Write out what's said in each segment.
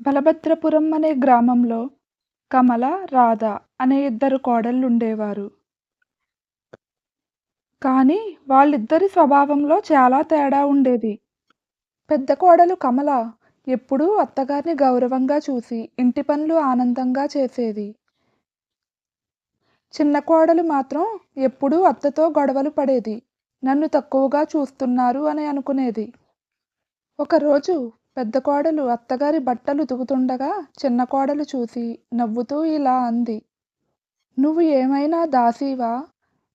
బలభద్రపురం అనే గ్రామంలో కమల, రాధ అనే ఇద్దరు కోడళ్ళుండేవారు. కానీ వాళ్ళిద్దరి స్వభావంలో చాలా తేడా ఉండేది. పెద్ద కోడలు కమల ఎప్పుడూ అత్తగారిని గౌరవంగా చూసి ఇంటి పనులు ఆనందంగా చేసేది. చిన్న కోడలు మాత్రం ఎప్పుడూ అత్తతో గొడవలు పడేది. నన్ను తక్కువగా చూస్తున్నారు అని అనుకునేది. ఒకరోజు పెద్ద కోడలు అత్తగారి బట్టలు ఉతుకుతుండగా చిన్న కోడలు చూసి నవ్వుతూ ఇలా అంది. నువ్వు ఏమైనా దాసీవా?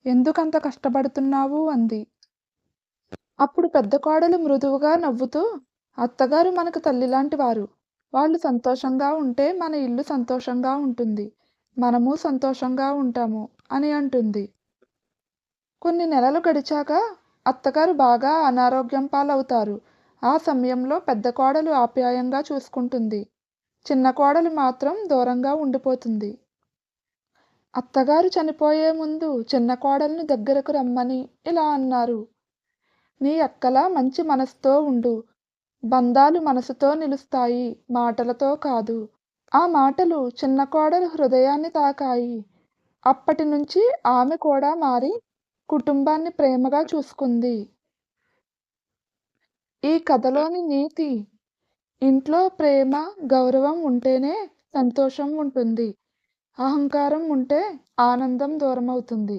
ఎందుకంత కష్టపడుతున్నావు? అంది. అప్పుడు పెద్ద కోడలు మృదువుగా నవ్వుతూ అత్తగారు మనకు తల్లిలాంటివారు. వాళ్ళు సంతోషంగా ఉంటే మన ఇల్లు సంతోషంగా ఉంటుంది. మనము సంతోషంగా ఉంటాము అని అంటుంది. కొన్ని నెలలు గడిచాక అత్తగారు బాగా అనారోగ్యం పాలవుతారు. ఆ సమయంలో పెద్ద కోడలు ఆప్యాయంగా చూసుకుంటుంది. చిన్న కోడలు మాత్రం దూరంగా ఉండిపోతుంది. అత్తగారు చనిపోయే ముందు చిన్న కోడల్ని దగ్గరకు రమ్మని ఇలా అన్నారు. నీ అక్కలా మంచి మనసుతో ఉండు. బంధాలు మనసుతో నిలుస్తాయి మాటలతో కాదు. ఆ మాటలు చిన్న కోడలు హృదయాన్ని తాకాయి. అప్పటి నుంచి ఆమె కూడా మారి కుటుంబాన్ని ప్రేమగా చూసుకుంది. ఈ కథలోని నీతి ఇంట్లో ప్రేమ, గౌరవం ఉంటేనే సంతోషం ఉంటుంది. అహంకారం ఉంటే ఆనందం దూరమవుతుంది.